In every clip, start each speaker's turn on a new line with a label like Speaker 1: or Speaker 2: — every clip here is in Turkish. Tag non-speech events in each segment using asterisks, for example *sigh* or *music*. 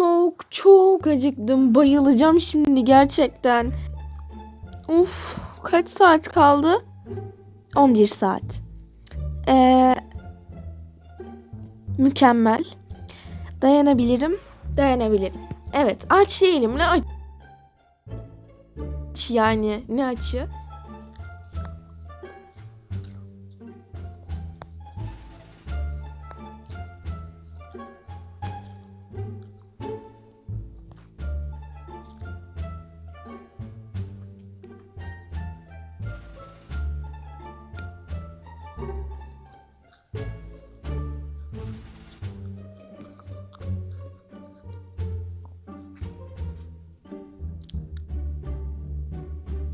Speaker 1: çok çok acıktım. Bayılacağım şimdi gerçekten. Uf, kaç saat kaldı? 11 saat. Ee, mükemmel. Dayanabilirim. Dayanabilirim. Evet, aç değilim. Ne aç? Yani ne açı?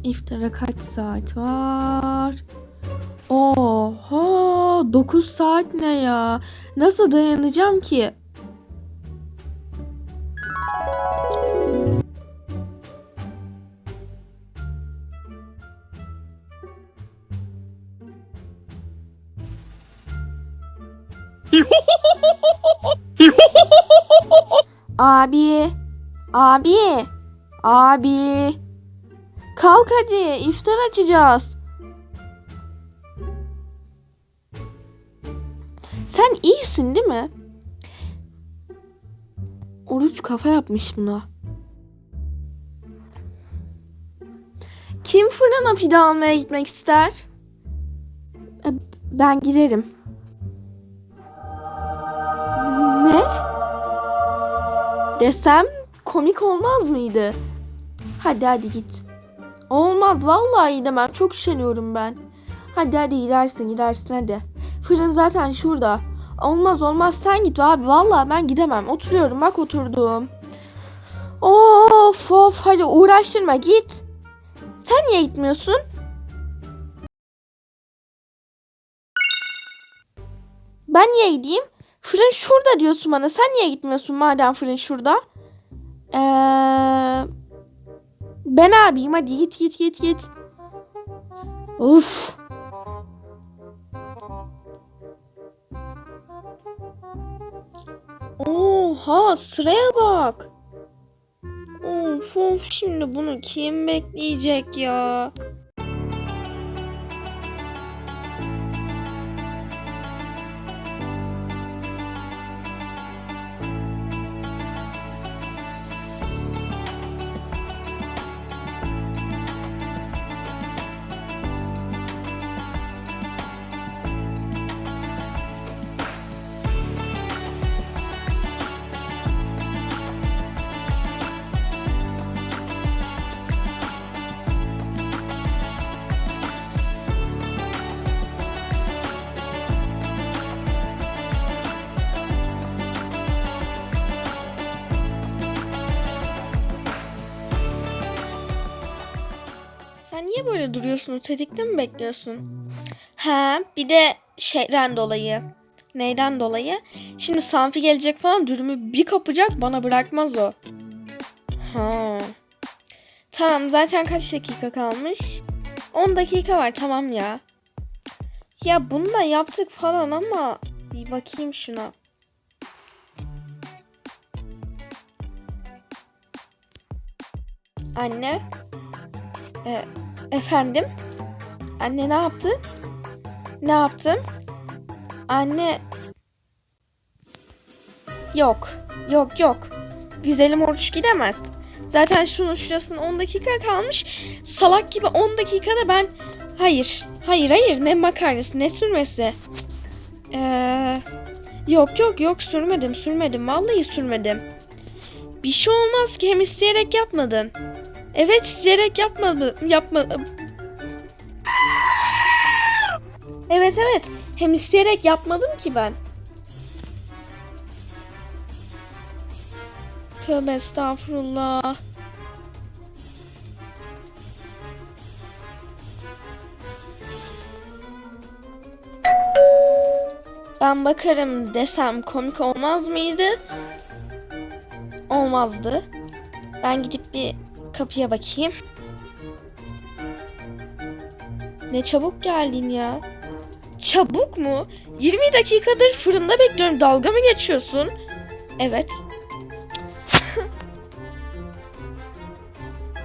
Speaker 1: İftara kaç saat var? Oha 9 saat ne ya? Nasıl dayanacağım ki? *laughs* Abi, abi, abi. Kalk hadi iftar açacağız. Sen iyisin değil mi? Oruç kafa yapmış buna. Kim fırına pide almaya gitmek ister? E, Ben giderim. Ne? Desem komik olmaz mıydı? Hadi hadi git. Olmaz vallahi gidemem. Çok üşeniyorum ben. Hadi hadi gidersin gidersin hadi. Fırın zaten şurada. Olmaz olmaz sen git abi. Vallahi ben gidemem. Oturuyorum bak oturdum. Of of hadi uğraştırma git. Sen niye gitmiyorsun? Ben niye gideyim? Fırın şurada diyorsun bana. Sen niye gitmiyorsun madem fırın şurada? Eee... Ben abiyim hadi git git git git. Of. Oha sıraya bak. Of of şimdi bunu kim bekleyecek ya? Niye böyle duruyorsun? Tetikte mi bekliyorsun? He, bir de şeyden dolayı. Neyden dolayı? Şimdi Sanfi gelecek falan dürümü bir kapacak bana bırakmaz o. Ha. Tamam zaten kaç dakika kalmış? 10 dakika var tamam ya. Ya bunu da yaptık falan ama bir bakayım şuna. Anne. E, efendim? Anne ne yaptın? Ne yaptın? Anne. Yok. Yok yok. Güzelim oruç gidemez. Zaten şunun şurasının 10 dakika kalmış. Salak gibi 10 dakikada ben... Hayır. Hayır hayır. Ne makarnası ne sürmesi. Ee, yok yok yok sürmedim sürmedim. Vallahi sürmedim. Bir şey olmaz ki hem isteyerek yapmadın. Evet isteyerek yapmadım. Yapma. Evet evet. Hem isteyerek yapmadım ki ben. Tövbe estağfurullah. Ben bakarım desem komik olmaz mıydı? Olmazdı. Ben gidip bir kapıya bakayım. Ne çabuk geldin ya. Çabuk mu? 20 dakikadır fırında bekliyorum. Dalga mı geçiyorsun? Evet. *laughs*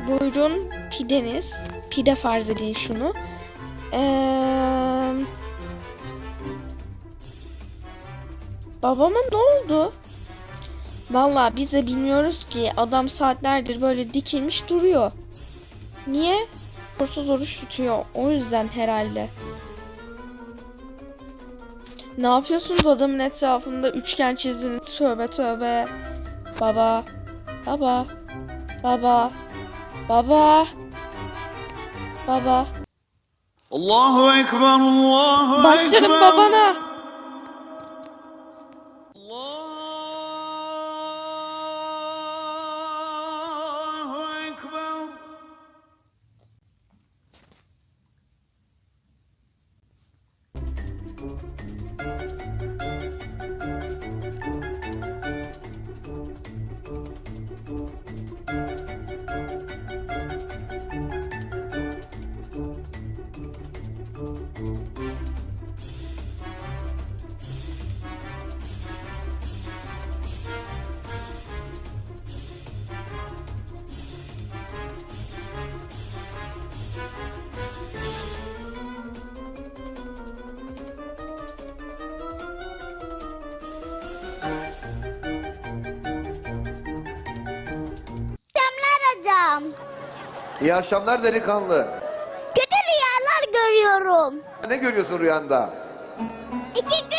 Speaker 1: Buyurun pideniz. Pide farz edin şunu. Ee... Babama ne oldu? Vallahi biz de bilmiyoruz ki adam saatlerdir böyle dikilmiş duruyor. Niye? Oruçsuz oruç tutuyor. O yüzden herhalde. Ne yapıyorsunuz adamın etrafında üçgen çizdiniz tövbe tövbe. Baba. Baba. Baba. Baba. Baba.
Speaker 2: Allahu Ekber, Allahu
Speaker 1: Başlarım
Speaker 2: Ekber.
Speaker 1: babana.
Speaker 3: İyi akşamlar delikanlı.
Speaker 4: Kötü rüyalar görüyorum.
Speaker 3: Ne görüyorsun rüyanda?
Speaker 4: İki